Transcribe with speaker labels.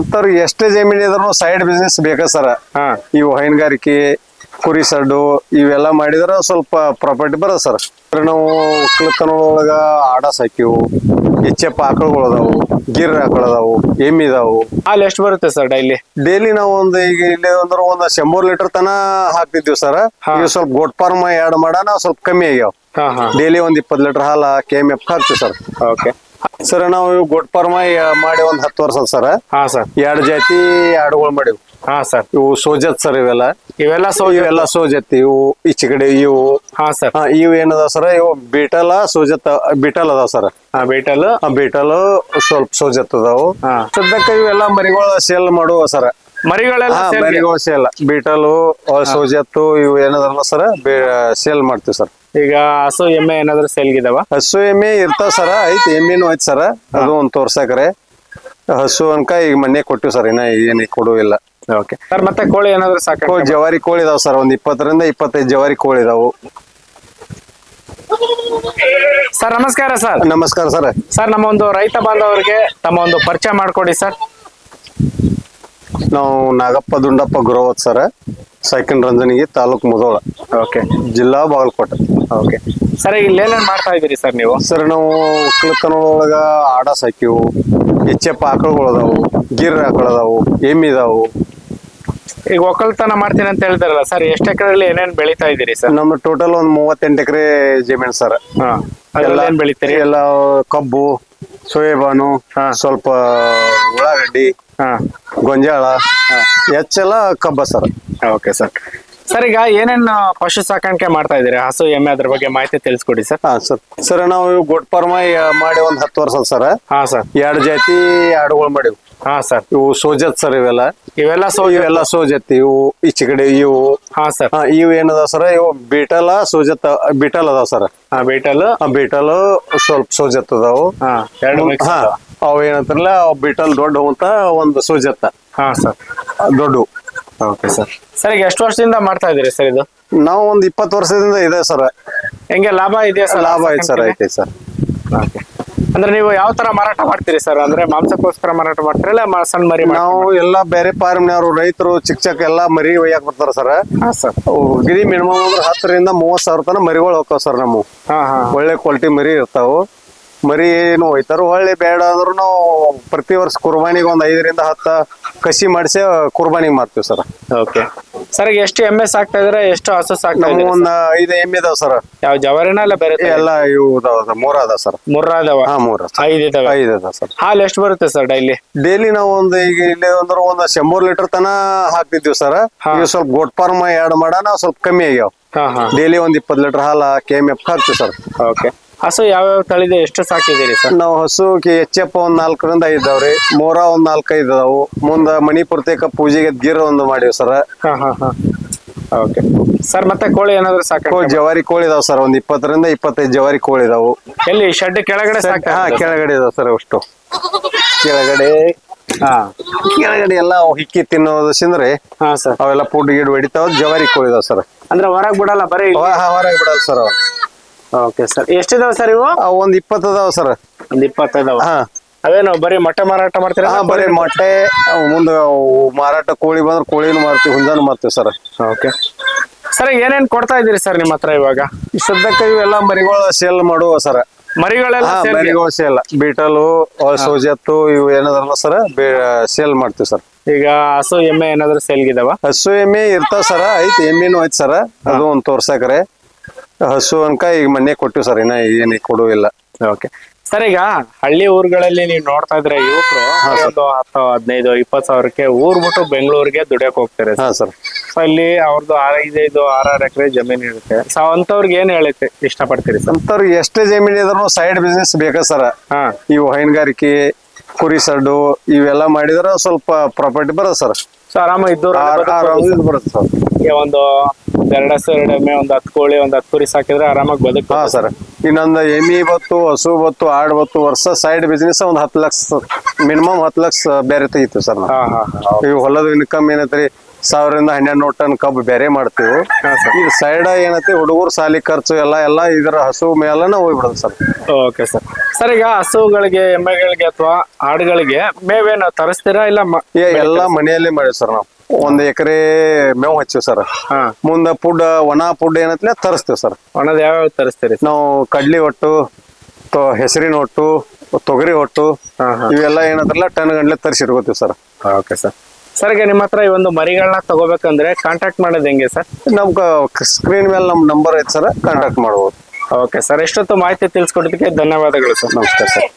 Speaker 1: ಅಂಥವ್ರಿಗೆ ಎಷ್ಟೇ ಜಮೀನು ಇದ್ರು ಸೈಡ್ ಬಿಸ್ನೆಸ್ ಬೇಕಾ ಸರ್? ಇವು ಹೈನುಗಾರಿಕೆ ಕುರಿ ಸಡ್ಡು ಇವೆಲ್ಲ ಮಾಡಿದ್ರೆ ಸ್ವಲ್ಪ ಪ್ರಾಪರ್ಟಿ ಬರೋದು ಸರ್. ನಾವು ಒಕ್ಕಲತನದೊಳಗ ಆಡ ಸಾಕಿವು ಹೆಚ್ಚಪ್ಪ ಆಕಳುಗಳು ಅದಾವು ಗಿರ್ ಅದಾವು ಎಮ್ಮಿ ಇದಾವು
Speaker 2: ಹಾಲು ಎಷ್ಟು ಬರುತ್ತೆ ಸರ್ ಡೈಲಿ?
Speaker 1: ಡೈಲಿ ನಾವು ಒಂದು ಈಗ ಇಲ್ಲಿ ಅಂದ್ರೆ ಒಂದು ಶಂಬರ್ ಲೀಟರ್ ತನ ಹಾಕ್ತಿದ್ವಿ ಸರ್. ಈಗ ಸ್ವಲ್ಪ ಗೋಟ್ ಫಾರ್ಮ್ ಎರಡು ಮಾಡ ಸ್ವಲ್ಪ ಕಮ್ಮಿ ಆಗ್ಯಾವ.
Speaker 2: ಹಾ ಹಾ.
Speaker 1: ಡೈಲಿ ಒಂದ್ ಇಪ್ಪತ್ತು ಲೀಟರ್ ಹಾಲ ಕೆ ಎಂ ಎಫ್ ಹಾಕ್ತಿವಿ ಸರ್.
Speaker 2: ಓಕೆ.
Speaker 1: ಸರ್ ನಾವು ಇವು ಗೋಟ್ ಫಾರ್ಮ್ ಮಾಡಿ ಒಂದ್ ಹತ್ತು ವರ್ಷ ಸರ್.
Speaker 2: ಹಾ ಸರ್.
Speaker 1: ಎರಡು ಜಾತಿ ಆಡುಗಳು ಮಾಡಿವು.
Speaker 2: ಹಾ ಸರ್.
Speaker 1: ಇವು ಸೋಜತ್ ಸರ್ ಇವೆಲ್ಲ.
Speaker 2: ಇವೆಲ್ಲ ಸೋ
Speaker 1: ಇವೆಲ್ಲ ಸೋಜತ್ ಇವು ಈಚೆ ಕಡೆ ಇವು.
Speaker 2: ಹಾ ಸರ್.
Speaker 1: ಹಾ ಇವು ಏನದ ಸರ್ ಇವು ಬೀಟಲ ಸೋಜತ್ ಬೀಟಲ್ ಅದಾವ ಸರ್.
Speaker 2: ಹಾ ಬೀಟಲ್.
Speaker 1: ಬೀಟಲ್ ಸ್ವಲ್ಪ ಸೋಜತ್ ಅದಾವು.
Speaker 2: ಹಾ.
Speaker 1: ಸದ್ಯಕ್ಕೆ ಇವೆಲ್ಲ ಮರಿಗಳು ಸೇಲ್ ಮಾಡುವ ಸರ್.
Speaker 2: ಮರಿಗಳೆಲ್ಲ
Speaker 1: ಹಾ? ಮರಿಗಳು ಸೇಲ್. ಬೀಟಲು ಸೋಜತ್ತು ಇವು ಏನದಲ್ಲ ಸರ್ ಸೇಲ್ ಮಾಡ್ತೀವಿ ಸರ್.
Speaker 2: ಈಗ ಹಸು ಎಮ್ಮೆ ಏನಾದ್ರು ಸೇಲ್ಗಿದಾವ
Speaker 1: ಹಸು ಎಮ್ಮೆ ಇರ್ತಾವ ಸರ ಐತಿ ಎಮ್ಮೆನೂ ಐತಿ ಸರ. ಅದು ಒಂದ್ ತೋರ್ಸಕ್ರೆ. ಹಸು ಅನ್ಕ ಈಗ ಮನೆ ಕೊಟ್ಟಿವಿ ಸರ್ ಇನ್ನ ಏನ್ ಕೊಡುವಿಲ್ಲ
Speaker 2: ಓಕೆ. ಸರ್ ಮತ್ತೆ ಕೋಳಿ ಏನಾದ್ರು ಸಾಕು
Speaker 1: ಜವಾರಿ ಕೋಳಿ ಇದಾವ ಸರ್ ಒಂದ್ ಇಪ್ಪತ್ತರಿಂದ ಇಪ್ಪತ್ತೈದು ಜವಾರಿ ಕೋಳಿ ಇದಾವು.
Speaker 2: ಸರ್ ನಮಸ್ಕಾರ ಸರ್.
Speaker 1: ನಮಸ್ಕಾರ ಸರ್.
Speaker 2: ಸರ್ ನಮ್ಮ ಒಂದು ರೈತ ಬಾಂಧವರಿಗೆ ತಮ್ಮ ಒಂದು ಪರಿಚಯ ಮಾಡ್ಕೊಡಿ ಸರ್.
Speaker 1: ನಾವು ನಾಗಪ್ಪ ದುಂಡಪ್ಪ ಗುರುವತ್ ಸರ್ ಸೈಕಲ್ ರಂಜನಿಗೆ ತಾಲೂಕ್ ಮುದೋಳ.
Speaker 2: ಓಕೆ
Speaker 1: ಜಿಲ್ಲಾ ಬಾಗಲಕೋಟೆ.
Speaker 2: ಓಕೆ ಸರ್ ಇಲ್ಲಿ ಏನೇನು ಮಾಡ್ತಾ ಇದ್ದೀರಿ ಸರ್ ನೀವು?
Speaker 1: ಸರ್ ನಾವು ಒಕ್ಕಲತನದೊಳಗ ಆಡ ಸಾಕಿವು ಎಚ್ಚೆಪ್ಪ ಆಕಳುಗಳು ಅದಾವು ಗಿರ್ ಆಕಳದಾವು ಎಮ್ಮಿ ಇದಾವು
Speaker 2: ಈಗ ಒಕ್ಕಲತನ ಮಾಡ್ತೀನಿ ಅಂತ ಹೇಳ್ತಾರಲ್ಲ ಸರ್ ಎಷ್ಟು ಎಕರೆಯಲ್ಲಿ ಏನೇನು ಬೆಳಿತಾ ಇದ್ದೀರಿ ಸರ್
Speaker 1: ನಮ್ಮ ಟೋಟಲ್ ಒಂದು ಮೂವತ್ತೆಂಟು ಎಕರೆ ಜಮೀನು ಸರ್
Speaker 2: ಎಲ್ಲ ಏನ್ ಬೆಳಿತೀರಿ?
Speaker 1: ಎಲ್ಲ ಕಬ್ಬು ಸೋಯಾಬಾನು ಸ್ವಲ್ಪ ಉಳ್ಳಾಗಡ್ಡಿ
Speaker 2: ಹಾ.
Speaker 1: ಗೊಂಜಾಳ ಹೆಚ್ಚೆಲ್ಲ ಕಬ್ಬ ಸರ್.
Speaker 2: ಓಕೆ ಸರ್ ಸರ್ ಈಗ ಏನೇನು ಪಶು ಸಾಕಾಣಿಕೆ ಮಾಡ್ತಾ ಇದ್ದೀರಿ? ಹಸು ಎಮ್ಮೆ ಅದ್ರ ಬಗ್ಗೆ ಮಾಹಿತಿ ತಿಳಿಸ್ಕೊಡಿ ಸರ್
Speaker 1: ಹಾ ಸರ್ ಸರ್ ನಾವು ಗೋಟ್ ಫಾರ್ಮ ಮಾಡಿ ಒಂದ್ ಹತ್ತು ವರ್ಷ ಸರ್
Speaker 2: ಹಾ ಸರ್
Speaker 1: ಎರಡು ಜಾತಿ ಆಡುಗಳು ಮಾಡಿವು.
Speaker 2: ಹಾ ಸರ್.
Speaker 1: ಇವು ಸೋಜತ್ ಸರ್ ಇವೆಲ್ಲ.
Speaker 2: ಇವೆಲ್ಲ ಸೊ
Speaker 1: ಇವೆಲ್ಲ ಸೋಜತ್. ಇವು ಈಚೆ ಕಡೆ ಇವು
Speaker 2: ಹಾ ಸರ್.
Speaker 1: ಹಾ ಇವು ಏನದ ಸರ್? ಇವು ಬೀಟಲ ಸೋಜತ್ ಬೀಟಲ್ ಅದಾವ ಸರ್.
Speaker 2: ಹಾ ಬೀಟಲ್.
Speaker 1: ಬೀಟಲ್ ಸ್ವಲ್ಪ ಸೋಜತ್ ಅದಾವು.
Speaker 2: ಹಾ ಎರಡು
Speaker 1: ಹಾ ಅವು ಏನಂತಾರಲ್ಲ ಅವು ಬೀಟಲ್ ದೊಡ್ಡ ಅಂತ ಒಂದು ಸೋಜತ್ತ
Speaker 2: ಹಾ ಸರ್.
Speaker 1: ದೊಡ್ಡ
Speaker 2: ಓಕೆ ಸರ್. ಸರ್ ಈಗ ಎಷ್ಟು ವರ್ಷದಿಂದ ಮಾಡ್ತಾ ಇದ್ದೀರಿ ಸರ್ ಇದು?
Speaker 1: ನಾವು ಒಂದ್ ಇಪ್ಪತ್ತು ವರ್ಷದಿಂದ ಇದೆ ಸರ್.
Speaker 2: ಹೆಂಗೆ ಲಾಭ ಇದೆಯಾ ಸರ್?
Speaker 1: ಲಾಭ ಐತೆ ಸರ್ ಐತೆ ಸರ್.
Speaker 2: ಓಕೆ. ಅಂದ್ರೆ ನೀವು ಯಾವ ತರ ಮಾರಾಟ ಮಾಡ್ತೀರಿ ಸರ್? ಅಂದ್ರೆ ಮಾಂಸಕ್ಕೋಸ್ಕರ ಮಾರಾಟ ಮಾಡ್ತೀರಿ ಇಲ್ಲ ಸಣ್ಣ ಮರಿ
Speaker 1: ನಾವು ಎಲ್ಲಾ ಬೇರೆ ಫಾರ್ಮ್ನವರು ರೈತರು ಚಿಕ್ಕ ಚಿಕ್ಕ ಎಲ್ಲ ಮರಿ ಒಯ್ಯಾಕ್ ಬರ್ತಾರ ಸರ್.
Speaker 2: ಹಾ ಸರ್.
Speaker 1: ಗಿರಿ ಮಿನಿಮಮ್ ಅಂದ್ರೆ ಹತ್ತರಿಂದ ಮೂವತ್ ಸಾವಿರ ತನಕ ಮರಿಗಳು ಹೋಗ್ತಾವ ಸರ್ ನಮ್ಮ
Speaker 2: ಹಾ ಹಾ.
Speaker 1: ಒಳ್ಳೆ ಕ್ವಾಲಿಟಿ ಮರಿ ಇರ್ತಾವು. ಮರಿ ಏನು ಹೋಯ್ತಾರ ಒಳ್ಳೆ ಬೇಡ ಅಂದ್ರೂ ನಾವು ಪ್ರತಿ ವರ್ಷ ಕುರ್ಬಾನಿಗೆ ಒಂದ್ ಐದರಿಂದ ಹತ್ತ ಕಸಿ ಮಾಡಿಸಿ ಕುರ್ಬಾನಿಗೆ ಮಾಡ್ತೀವಿ ಸರ್.
Speaker 2: ಓಕೆ. ಸರ್ ಎಷ್ಟು ಎಮ್ಮೆ ಸಾಕ್ತಾ ಇದ್ರೆ ಎಷ್ಟು ಹಸು ಸಾಕ್ತಾ
Speaker 1: ಇದ್ರೆ
Speaker 2: ಒಂದು
Speaker 1: ಒಂದ್ ಐದು ಎಮ್ಮೆ ಇದಾವ ಸರ್
Speaker 2: ಯಾವ ಜವಾರಿನ ಇಲ್ಲ ಬೇರೆ ತರ?
Speaker 1: ಎಲ್ಲ ಇವು ಇದಾವ ಮೂರ ಅದಾವ ಸರ್
Speaker 2: ಮೂರ ಇದಾವ
Speaker 1: ಹಾ ಮೂರ
Speaker 2: ಐದು ಇದಾವೆ?
Speaker 1: ಐದು ಅದಾವ ಸರ್
Speaker 2: ಹಾಲು ಎಷ್ಟು ಬರುತ್ತೆ ಸರ್ ಡೈಲಿ
Speaker 1: ಡೈಲಿ ನಾವು ಒಂದು ಈಗ ಇಲ್ಲಿ ಅಂದ್ರೆ ಒಂದ್ ಶಂಬರ್ ಲೀಟರ್ ತನ ಹಾಕ್ತಿದ್ವಿ ಸರ್ ಈಗ ಸ್ವಲ್ಪ ಗೋಟ್ ಫಾರ್ಮ್ ಆ್ಯಡ್ ಮಾಡೋಣ ಸ್ವಲ್ಪ ಕಮ್ಮಿ ಆಗ್ಯಾವ.
Speaker 2: ಹಾ ಹಾ.
Speaker 1: ಡೈಲಿ ಒಂದ್ ಇಪ್ಪತ್ತು ಲೀಟರ್ ಹಾಲ ಕೆ ಎಂ ಎಫ್ ಹಾಕ್ತಿವಿ ಸರ್
Speaker 2: ಓಕೆ ಹಸು ಯಾವ್ಯಾವ ತಳಿದೆ ಎಷ್ಟು ಸಾಕಿದ್ದೀರಿ ಸರ್?
Speaker 1: ನಾವು ಹಸು ಎಚ್ ಎಫ್ ಒಂದ್ ನಾಲ್ಕರಿಂದ ಐದವ್ರಿ ಮೋರ ಒಂದ್ ನಾಲ್ಕೈದು ಇದಾವು ಮುಂದ ಮಣಿಪುರ್ತೇಕ ಪೂಜೆಗೆ ಗಿರ್ ಒಂದು ಮಾಡಿವಿ ಸರ್.
Speaker 2: ಹಾ ಹಾ ಹಾ. ಓಕೆ ಸರ್ ಮತ್ತೆ ಕೋಳಿ ಏನಾದ್ರು ಸಾಕು
Speaker 1: ಜವಾರಿ ಕೋಳಿ ಇದಾವ ಸರ್ ಒಂದ್ ಇಪ್ಪತ್ತರಿಂದ ಇಪ್ಪತ್ತೈದು ಜವಾರಿ ಕೋಳಿ ಇದಾವು
Speaker 2: ಎಲ್ಲಿ ಶೆಡ್ ಕೆಳಗಡೆ ಸಾಕ
Speaker 1: ಹಾ ಕೆಳಗಡೆ ಇದಾವ ಸರ್ ಅಷ್ಟು. ಕೆಳಗಡೆ
Speaker 2: ಹಾ.
Speaker 1: ಕೆಳಗಡೆ ಎಲ್ಲ ಅವು ಹಿಕ್ಕಿ ತಿನ್ನೋದು ಸಿಂದ್ರೆ
Speaker 2: ಹಾ ಸರ್.
Speaker 1: ಅವೆಲ್ಲ ಫುಡ್ ಗಿಡ್ ಹೊಡಿತಾವ ಜವಾರಿ ಕೋಳಿ ಇದಾವ ಸರ್.
Speaker 2: ಅಂದ್ರೆ ಹೊರಗ್ ಬಿಡಲ್ಲ ಬರೀ
Speaker 1: ಹೊರಗೆ ಬಿಡಲ್ಲ ಸರ್ ಅವು.
Speaker 2: ಓಕೆ ಸರ್ ಎಷ್ಟಿದಾವ ಸರ್ ಇವು?
Speaker 1: ಒಂದ್ ಇಪ್ಪತ್ತು ಅದಾವ ಸರ್
Speaker 2: ಒಂದ್ ಇಪ್ಪತ್ತೈದವ?
Speaker 1: ಹಾ.
Speaker 2: ಅವೇನು ಬರೀ ಮೊಟ್ಟೆ ಮಾರಾಟ ಮಾಡ್ತೀರಾ
Speaker 1: ಹಾ ಬರೀ ಮೊಟ್ಟೆ ಮುಂದೆ ಮಾರಾಟ ಕೋಳಿ ಬಂದ್ರೆ ಕೋಳಿನೂ ಮಾರ್ತೀವಿ ಹುಂಜಾನು ಮಾರ್ತೀವಿ ಸರ್
Speaker 2: ಓಕೆ ಸರ್ ಏನೇನ್ ಕೊಡ್ತಾ ಇದೀರಿ ಸರ್ ನಿಮ್ಮ ಹತ್ರ ಇವಾಗ?
Speaker 1: ಸದ್ಯಕ್ಕೆ ಇವೆಲ್ಲ ಮರಿಗಳು ಸೇಲ್ ಮಾಡುವ ಸರ್
Speaker 2: ಮರಿಗಳೆಲ್ಲ
Speaker 1: ಹಾ? ಮರಿಗಳು ಸೇಲ್ ಬೀಟಲು ಸೋಜತ್ತು ಇವು ಏನದಲ್ಲ ಸರ್ ಸೇಲ್ ಮಾಡ್ತೀವಿ ಸರ್
Speaker 2: ಈಗ ಹಸು ಎಮ್ಮೆ ಏನಾದ್ರು ಸೇಲ್ಗಿದಾವ
Speaker 1: ಹಸು ಎಮ್ಮೆ ಇರ್ತಾವ ಸರ್ ಐತಿ ಎಮ್ಮೆನೂ ಐತಿ ಸರ್ ಅದು ಒಂದ್ ತೋರ್ಸಾಕ್ರೆ. ಹಸು ಅನ್ಕ ಈಗ ಮೊನ್ನೆ ಕೊಟ್ಟು ಸರ್ ಇನ್ನ ಏನ್ ಕೊಡುವಿಲ್ಲ
Speaker 2: ಓಕೆ ಸರ್ ಈಗ ಹಳ್ಳಿ ಊರುಗಳಲ್ಲಿ ನೀವು ನೋಡ್ತಾ ಇದ್ರೆ ಯುವಕರು ಒಂದು ಹತ್ತು ಹದಿನೈದು ಇಪ್ಪತ್ತು ಸಾವಿರಕ್ಕೆ ಊರ್ ಬಿಟ್ಟು ಬೆಂಗಳೂರಿಗೆ ದುಡಿಯಕ್ ಹೋಗ್ತಾರೆ
Speaker 1: ಹಾ ಸರ್.
Speaker 2: ಸೊ ಅಲ್ಲಿ ಅವ್ರದ್ದು ಐದೈದು ಆರಾರು ಎಕರೆ ಜಮೀನ್ ಇರುತ್ತೆ. ಸೊ ಅಂತವ್ರಿಗೆ ಏನ್ ಹೇಳೈತೆ ಇಷ್ಟಪಡ್ತೀರಿ ಸರ್?
Speaker 1: ಅಂತವ್ರಿಗೆ ಎಷ್ಟೇ ಜಮೀನ್ ಇದ್ರು ಸೈಡ್ ಬಿಸ್ನೆಸ್ ಬೇಕಾ ಸರ್?
Speaker 2: ಹಾ.
Speaker 1: ಇವು ಹೈನುಗಾರಿಕೆ ಕುರಿ ಸಡ್ಡು ಇವೆಲ್ಲ ಮಾಡಿದ್ರೆ ಸ್ವಲ್ಪ ಪ್ರಾಪರ್ಟಿ ಬರೋದು ಸರ್.
Speaker 2: ಸೊ ಆರಾಮ ಇದ್ದವ್ರು
Speaker 1: ಬರುತ್ತೆ ಸರ್.
Speaker 2: ಒಂದು ಎರಡು ಹಸು ಎರಡು ಎಮ್ಮೆ ಒಂದು ಹತ್ತು ಕೋಳಿ ಒಂದು ಹತ್ತು ಕುರಿ ಸಾಕಿದ್ರೆ ಆರಾಮಾಗಿ ಬದುಕ
Speaker 1: ಸರ್. ಇನ್ನೊಂದು ಎಮಿ ಬತ್ತು ಹಸು ಬತ್ತು ಆಡ್ ಬತ್ತು ವರ್ಷ ಸೈಡ್ ಬಿಸ್ನೆಸ್ ಒಂದ್ ಹತ್ತು ಲಕ್ಷ ಮಿನಿಮಮ್ ಹತ್ತು ಲಕ್ಷ ಬೇರೆ ತೆಗಿತೀವಿ ಸರ್ ನಾವು.
Speaker 2: ಹಾ ಹಾ ಹಾ
Speaker 1: ಈ ಹೊಲದ ಇನ್ಕಮ್ ಏನೈತ್ರಿ? ಸಾವಿರದಿಂದ ಹನ್ನೆರಡು ನೂರು ಟನ್ ಕಬ್ಬು ಬೇರೆ ಮಾಡ್ತೀವಿ.
Speaker 2: ಈಗ
Speaker 1: ಇದು ಸೈಡ್ ಏನೈತಿ? ಹುಡುಗರು ಸಾಲಿ ಖರ್ಚು ಎಲ್ಲ ಎಲ್ಲ ಇದರ ಹಸು ಮೇಲನ ಹೋಗ್ಬಿಡೋದು ಸರ್.
Speaker 2: Okay sir. ಸರ್ ಈಗ ಹಸುಗಳಿಗೆ ಎಮ್ಮೆಗಳಿಗೆ ಅಥವಾ ಆಡುಗಳಿಗೆ ಮೇವೇನು ತರಿಸ್ತೀರಾ ಇಲ್ಲ
Speaker 1: ಎಲ್ಲಾ ಮನೆಯಲ್ಲಿ ಮಾಡಿವಿ ಸರ್ ನಾವು. ಒಂದ್ ಎಕರೆ ಮೇವು ಹಚ್ಚಿವಿ ಸರ್.
Speaker 2: ಹಾ.
Speaker 1: ಮುಂದ ಫುಡ್ ಒಣ ಫುಡ್ ಏನತ್ಲೆ ತರಿಸ್ತೀವಿ ಸರ್.
Speaker 2: ಒಣದ ಯಾವ್ಯಾವ ತರಿಸ್ತೀರಿ?
Speaker 1: ನಾವು ಕಡ್ಲಿ ಒಟ್ಟು ತೊ- ಹೆಸರಿನ ಒಟ್ಟು ತೊಗರಿ ಒಟ್ಟು
Speaker 2: ಹಾ ಹಾ.
Speaker 1: ಇವೆಲ್ಲ ಏನಂತಾರಲ್ಲ ಟನ್ ಗಂಟ್ಲೆ ತರಿಸಿಟ್ಕೋತೀವಿ ಸರ್.
Speaker 2: Okay sir. ಸರ್ ಈಗ ನಿಮ್ಮ ಹತ್ರ ಈ ಒಂದು ಮರಿಗಳನ್ನ ತಗೋಬೇಕಂದ್ರೆ ಕಾಂಟ್ಯಾಕ್ಟ್ ಮಾಡೋದು ಹೆಂಗೆ ಸರ್?
Speaker 1: ನಮ್ ಸ್ಕ್ರೀನ್ ಮೇಲೆ ನಮ್ ನಂಬರ್ ಐತೆ ಸರ್ ಕಾಂಟ್ಯಾಕ್ಟ್ ಮಾಡ್ಬೋದು.
Speaker 2: ಓಕೆ ಸರ್ ಎಷ್ಟೊತ್ತು ಮಾಹಿತಿ ತಿಳಿಸ್ಕೊಡೋದಕ್ಕೆ ಧನ್ಯವಾದಗಳು ಸರ್.
Speaker 1: ನಮಸ್ಕಾರ ಸರ್.